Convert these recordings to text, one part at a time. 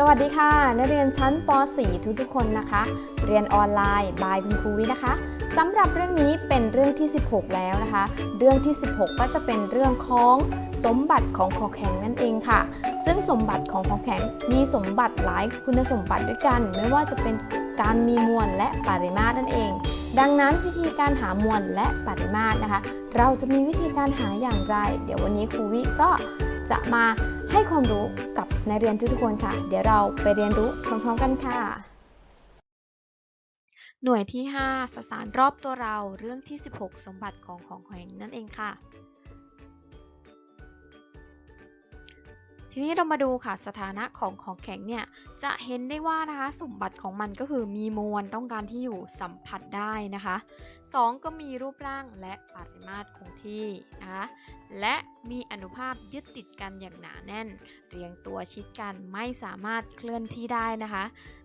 สวัสดีค่ะนักเรียนชั้นป .4 ทุกๆคนนะคะ เรียนออนไลน์บายคุณครูวินะคะสำหรับเรื่องนี้เป็นเรื่องที่ 16 แล้วนะคะ เรื่องที่ 16 ก็จะเป็นเรื่องของสมบัติของของแข็งนั่นเองค่ะ ซึ่งสมบัติของของแข็งมีสมบัติหลายคุณสมบัติด้วยกัน ไม่ว่าจะเป็นการมีมวลและปริมาตรนั่นเอง ดังนั้นวิธีการหามวลและปริมาตรนะคะ เราจะมีวิธีการหาอย่างไร เดี๋ยววันนี้ครูวิก็จะมา ให้ความรู้กับนักเรียนทุกๆคนค่ะ เดี๋ยวเราไปเรียนรู้พร้อมๆกันค่ะ หน่วยที่ 5 สสารรอบตัวเราเรื่องที่ 16 สมบัติของของแข็งนั่นเองค่ะ ทีนี้เรามาดูค่ะสถานะของของแข็งเนี่ยจะเห็นได้ว่านะคะสมบัติของมันก็คือมีมวลต้องการที่อยู่สัมผัสได้นะคะ 2 ก็มีรูปร่างและปริมาตรคงที่นะคะและมีอนุภาพยึดติดกันอย่างหนาแน่น เรียงตัวชิดกันไม่สามารถเคลื่อนที่ได้นะคะ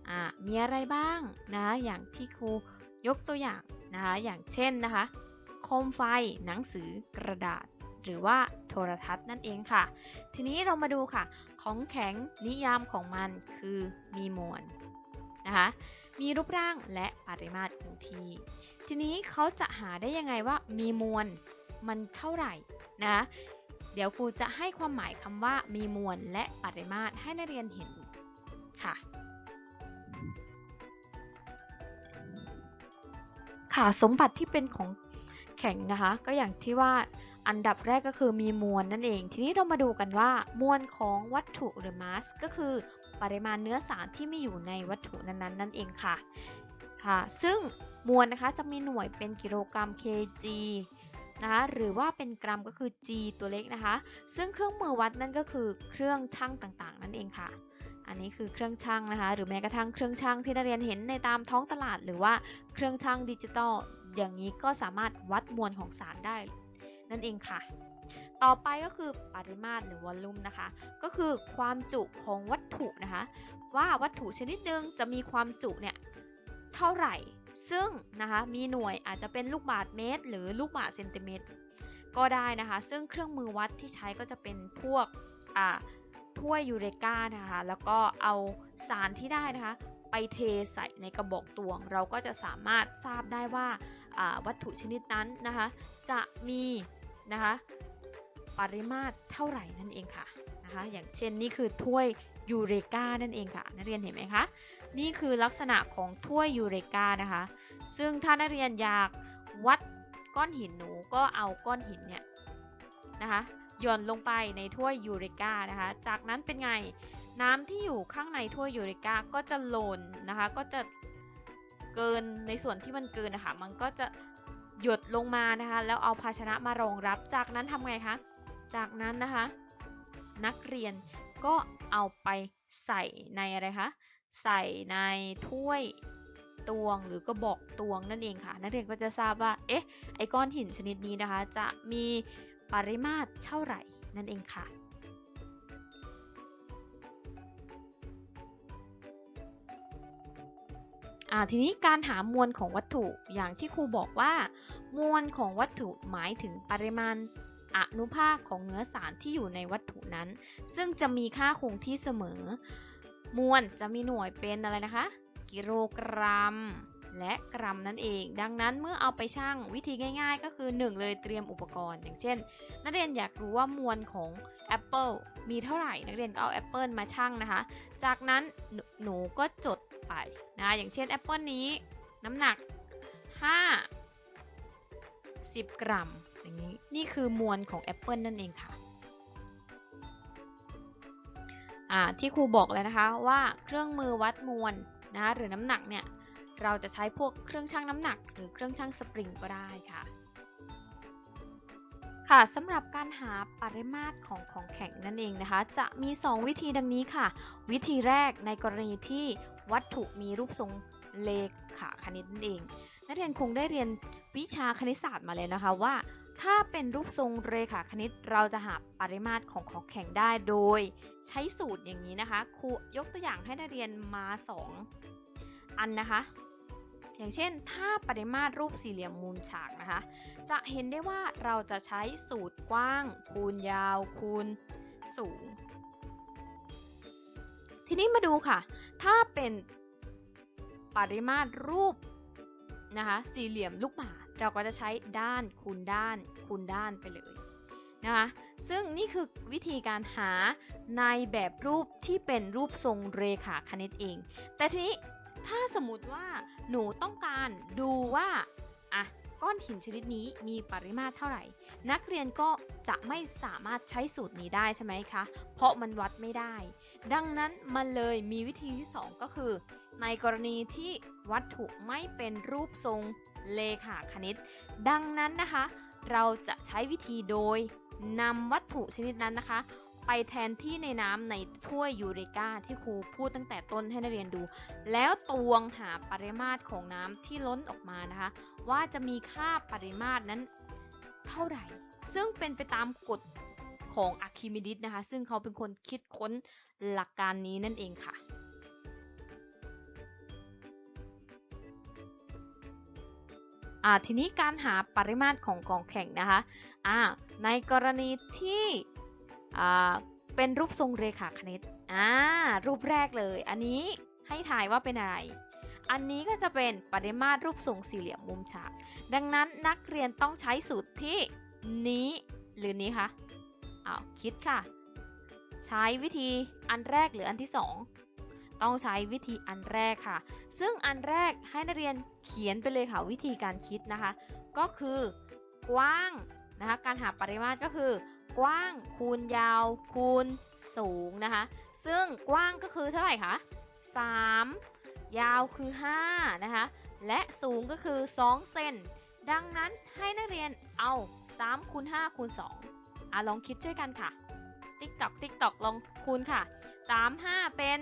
อ่ามีอะไรบ้างนะอย่างที่ครูยกตัวอย่างนะคะอย่างเช่นนะคะโคมไฟหนังสือกระดาษ หรือว่าโทรทัศน์นั่นเองค่ะ ทีนี้เรามาดูค่ะ ของแข็งนิยามของมันคือมีมวลนะคะมีรูปร่างและปริมาตรคงที่ ทีนี้เขาจะหาได้ยังไงว่ามีมวลมันเท่าไหร่นะเดี๋ยวครูจะให้ความหมายคำว่ามีมวลและปริมาตรให้นักเรียนเห็นค่ะค่ะสมบัติที่เป็นของแข็งนะคะ ก็อย่างที่ว่า อันดับแรกก็คือมีมวลนั่นเอง ทีนี้เรามาดูกันว่ามวลของวัตถุหรือมาสก็คือปริมาณเนื้อสารที่มีอยู่ในวัตถุนั้นๆ นั่นเองค่ะค่ะ ซึ่งมวลนะคะจะมีหน่วยเป็นกิโลกรัม kg นะคะหรือว่าเป็นกรัมก็คือ g ตัวเล็กนะคะ ซึ่งเครื่องมือวัดนั่นก็คือเครื่องชั่งต่างๆ นั่นเองค่ะ อันนี้คือเครื่องชั่งนะคะ หรือแม้กระทั่งเครื่องชั่งที่นักเรียนเห็นในตามท้องตลาด หรือว่าเครื่องชั่งดิจิตอลอย่างนี้ก็สามารถวัดมวลของสารได้ นั่นเองค่ะ ต่อไปก็คือปริมาตรหรือวอลลุ่มนะคะ ก็คือความจุของวัตถุนะคะ ว่าวัตถุชนิดหนึ่งจะมีความจุเนี่ยเท่าไหร่ ซึ่งนะคะมีหน่วยอาจจะเป็นลูกบาศก์เมตร หรือลูกบาศก์เซนติเมตรก็ได้นะคะ ซึ่งเครื่องมือวัดที่ใช้ก็จะเป็นพวกอ่าถ้วยยูเรกานะคะ แล้วก็เอาสารที่ได้นะคะ ไปเทใส่ในกระบอกตวง เราก็จะสามารถทราบได้ว่าอ่าวัตถุชนิดนั้นนะคะ จะมี นะคะปริมาตรเท่าไหร่นั่นเองค่ะนะคะ อย่างเช่นนี่คือถ้วยยูเรกานั่นเองค่ะ นักเรียนเห็นไหมคะนี่คือลักษณะของถ้วยยูเรกานะคะ ซึ่งถ้านักเรียนอยากวัดก้อนหินหนูก็เอาก้อนหินเนี่ยนะคะหย่อนลงไปในถ้วยยูเรกานะคะ จากนั้นเป็นไงน้ำที่อยู่ข้างในถ้วยยูเรกาก็จะหล่นนะคะ ก็จะเกินในส่วนที่มันเกินนะคะ มันก็จะ หยดลงมานะคะ แล้วเอาภาชนะมารองรับ จากนั้นทำไงคะ จากนั้นนะคะ นักเรียนก็เอาไปใส่ในอะไรคะ ใส่ในถ้วยตวงหรือกระบอกตวงนั่นเองค่ะ นักเรียนก็จะทราบว่า เอ๊ะ ไอก้อนหินชนิดนี้นะคะ จะมีปริมาตรเท่าไหร่นั่นเองค่ะ ทีนี้การหามวลของวัตถุอย่างที่ครูบอกว่า มวลของวัตถุหมายถึงปริมาณอนุภาคของเนื้อสารที่อยู่ในวัตถุนั้น ซึ่งจะมีค่าคงที่เสมอ มวลจะมีหน่วยเป็นอะไรนะคะ กิโลกรัม และกรัมนั่นเอง ดังนั้นเมื่อเอาไปชั่งวิธีง่ายๆ ก็คือ 1 เลยเตรียมอุปกรณ์ อย่างเช่น นักเรียนอยากรู้ว่ามวลของแอปเปิลมีเท่าไหร่ นักเรียนก็เอาแอปเปิลมาชั่งนะคะ จากนั้นหนหนูก็จด ไปนะอย่างเช่นแอปเปิลนี้น้ำหนัก 5 10 กรัมอย่างนี้นี่คือมวลของแอปเปิลนั่นเองค่ะที่ครูบอกเลยนะคะว่าเครื่องมือวัดมวลนะคะหรือน้ำหนักเนี่ยเราจะใช้พวกเครื่องชั่งน้ำหนัก หรือเครื่องชั่งสปริงก็ได้ค่ะ ค่ะสำหรับการหาปริมาตรของของแข็งนั่นเองนะคะ จะมี 2 วิธีดังนี้ค่ะ วิธีแรกในกรณีที่ วัตถุมีรูปทรงเลขาคณิตนั่นเอง นักเรียนคงได้เรียนวิชาคณิตศาสตร์มาเลยนะคะว่า ถ้าเป็นรูปทรงเรขาคณิตเราจะหาปริมาตรของของแข็งได้โดย ใช้สูตรอย่างนี้นะคะครูยกตัวอย่างให้นักเรียนมา 2 อันนะคะ อย่างเช่น ถ้าปริมาตรรูปสี่เหลี่ยมมุมฉากนะคะ จะเห็นได้ว่าเราจะใช้สูตรกว้าง คูณยาว คูณสูง ทีนี้มาดูค่ะ ถ้าเป็นปริมาตรรูปนะคะสี่เหลี่ยมลูกบาศก์เราก็จะใช้ด้านคูณด้านคูณด้านไปเลยนะคะซึ่งนี่คือวิธีการหาในแบบรูปที่เป็นรูปทรงเรขาคณิตเอง แต่ทีนี้ถ้าสมมติว่าหนูต้องการดูว่าอะก้อนหินชนิดนี้มีปริมาตรเท่าไหร่ นักเรียนก็จะไม่สามารถใช้สูตรนี้ได้ใช่ไหมคะ เพราะมันวัดไม่ได้ ดังนั้นมันเลยมีวิธีที่ 2 ก็คือ ในกรณีที่วัตถุไม่เป็นรูปทรงเลขาคณิต ดังนั้นนะคะ เราจะใช้วิธีโดยนำวัตถุชนิดนั้นนะคะ ไปแทนที่ในน้ำในถ้วยยูเรกาที่ครูพูดตั้งแต่ต้นให้นักเรียนดู แล้วตวงหาปริมาตรของน้ำที่ล้นออกมานะคะ ว่าจะมีค่าปริมาตรนั้นเท่าไหร่ ซึ่งเป็นไปตามกฎ ของอะคิมิดิสนะคะ ซึ่งเขาเป็นคนคิดค้นหลักการนี้นั่นเองค่ะทีนี้การหาปริมาตรของกองแข็งนะคะอ่าในกรณีที่เป็นรูปทรงเรขาคณิตรูปแรกเลย อันนี้ให้ถ่ายว่าเป็นอะไร อันนี้ก็จะเป็นปริมาตรรูปทรงสี่เหลี่ยมมุมฉาก ดังนั้นนักเรียนต้องใช้สูตรที่นี้หรือนี้คะ อ้าวคิดค่ะ ใช้วิธีอันแรกหรืออันที่สองต้องใช้วิธีอันแรกค่ะ ซึ่งอันแรกให้นักเรียนเขียนไปเลยค่ะวิธีการคิดนะคะ ก็คือกว้างนะคะการหาปริมาตรก็คือ กว้างคูณยาวคูณสูงนะคะ ซึ่งกว้างก็คือเท่าไหร่คะ3 ยาวคือ5นะคะและสูงก็คือ 2 เซนดังนั้นให้นักเรียนเอา3คูณ5คูณ2 อะลองคิดช่วยกันค่ะ ติ๊กตอกติ๊กตอกลองคูณค่ะ 3 5 เป็น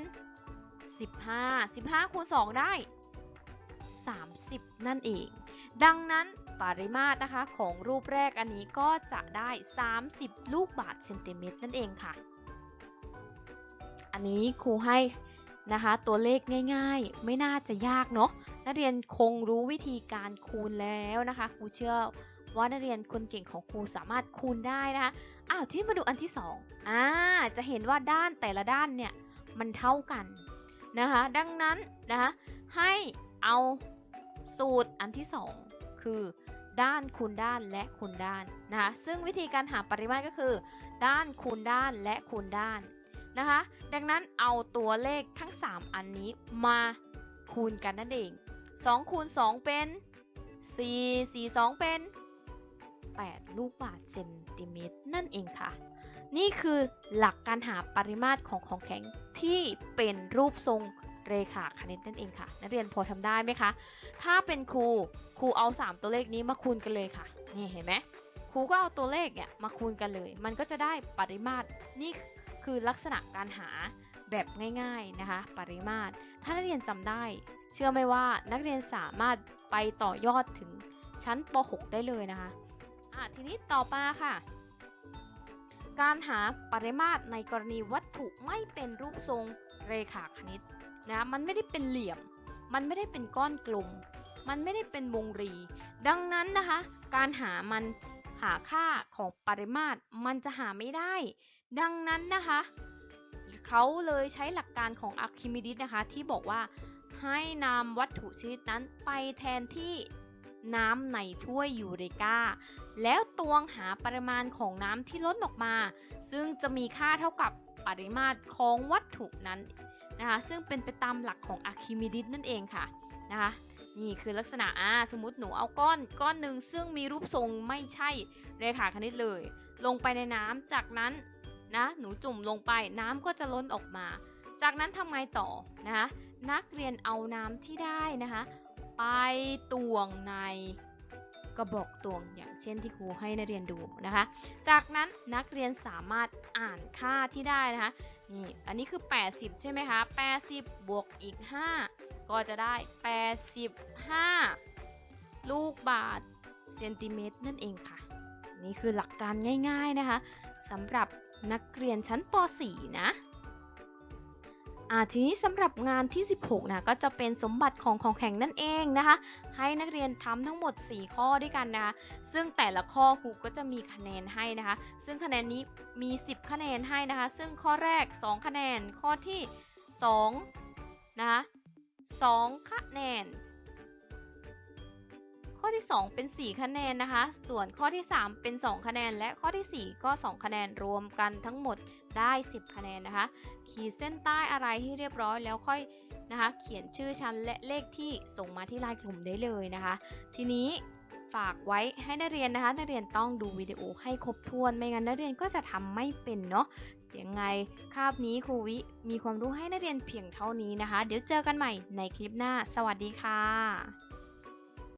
15 15คูณ2ได้ 30 นั่นเอง ดังนั้นปริมาตรนะคะของรูปแรกอันนี้ก็จะได้ 30 ลูกบาศก์เซนติเมตรนั่นเองค่ะ อันนี้ครูให้นะคะตัวเลขง่ายๆ ไม่น่าจะยากเนาะนักเรียนคงรู้วิธีการคูณแล้วนะคะครูเชื่อ ว่านักเรียนคนเก่งของครูสามารถคูณได้นะคะอ้าวที่มาดูอันที่2อ่าจะเห็นว่าด้านแต่ละด้านเนี่ยมันเท่ากันนะคะดังนั้นนะคะให้เอาสูตรอันที่ 2 คือด้านคูณด้านและคูณด้านนะคะซึ่งวิธีการหาปริมาตรก็คือ ด้านคูณด้านและคูณด้านนะคะดังนั้นเอาตัวเลขทั้ง 3 อันนี้มาคูณกันนั่นเอง2คูณ2เป็น 4 4 2 เป็น 8 ลูกบาศก์เซนติเมตรนั่นเองค่ะ นี่คือหลักการหาปริมาตรของของแข็งที่เป็นรูปทรงเรขาคณิตนั่นเองค่ะ นักเรียนพอทำได้ไหมคะ ถ้าเป็นครูครูเอา 3 ตัวเลขนี้มาคูณกันเลยค่ะ นี่เห็นไหมครูก็เอาตัวเลขเนี่ยมาคูณกันเลย มันก็จะได้ปริมาตรนี่คือลักษณะการหาแบบง่ายๆนะคะ ปริมาตร ถ้านักเรียนจำได้ เชื่อไหมว่านักเรียนสามารถไปต่อยอดถึงชั้นป .6 ได้เลยนะคะ อะทีนี้ต่อมาค่ะ การหาปริมาตรในกรณีวัตถุไม่เป็นรูปทรงเรขาคณิตนะมันไม่ได้เป็นเหลี่ยม มันไม่ได้เป็นก้อนกลม มันไม่ได้เป็นวงรี ดังนั้นนะคะ การหามันหาค่าของปริมาตรมันจะหาไม่ได้ ดังนั้นนะคะเขาเลยใช้หลักการของอะคิมิดิสนะคะที่บอกว่าให้นำวัตถุชนิดนั้นไปแทนที่ น้ำในถ้วยยูเรกาแล้วตวงหาปริมาณของน้ำที่ล้นออกมา ซึ่งจะมีค่าเท่ากับปริมาตรของวัตถุนั้นนะคะ ซึ่งเป็นไปตามหลักของอะคิมิดิสนั่นเองค่ะนะคะนี่คือลักษณะอ่าสมมติหนูเอาก้อนก้อนหนึ่งซึ่งมีรูปทรงไม่ใช่เรขาคณิตเลย ลงไปในน้ำจากนั้นนะหนูจุ่มลงไปน้ำก็จะล้นออกมา จากนั้นทำไงต่อนะคะนักเรียนเอาน้ำที่ได้นะคะ ไปตวงในกระบอกตวงอย่างเช่นที่ครูให้นักเรียนดูนะคะ จากนั้นนักเรียนสามารถอ่านค่าที่ได้นะคะนี่อันนี้คือ 80 ใช่ไหมคะ 80 บวกอีก 5 ก็จะได้ 85 ลูกบาศก์เซนติเมตรนั่นเองค่ะ นี่คือหลักการง่ายๆนะคะสำหรับนักเรียนชั้นป .4 นะ อ่าทีนี้สำหรับงานที่ 16นะก็จะเป็นสมบัติของของแข็งนั่นเองนะคะ ให้นักเรียนทำทั้งหมด 4 ข้อด้วยกันนะคะซึ่งแต่ละข้อครูก็จะมีคะแนนให้นะคะ ซึ่งคะแนนนี้มี 10 คะแนนให้นะคะ ซึ่งข้อแรก 2 คะแนน ข้อที่2นะคะ2คะแนน ข้อที่ 2 เป็น 4 คะแนนนะคะ ส่วนข้อที่ 3 เป็น 2 คะแนน และข้อที่ 4 ก็ 2 คะแนนรวมกันทั้งหมด ได้ 10 คะแนนนะคะ ขีดเส้นใต้อะไรให้เรียบร้อยแล้วค่อยนะคะ เขียนชื่อชั้นและเลขที่ส่งมาที่ไลน์กลุ่มได้เลยนะคะ ทีนี้ฝากไว้ให้นักเรียนนะคะ นักเรียนต้องดูวิดีโอให้ครบถ้วน ไม่งั้นนักเรียนก็จะทำไม่เป็นเนาะยังไงคาบนี้ครูวิมีความรู้ให้นักเรียนเพียงเท่านี้นะคะ เดี๋ยวเจอกันใหม่ในคลิปหน้า สวัสดีค่ะ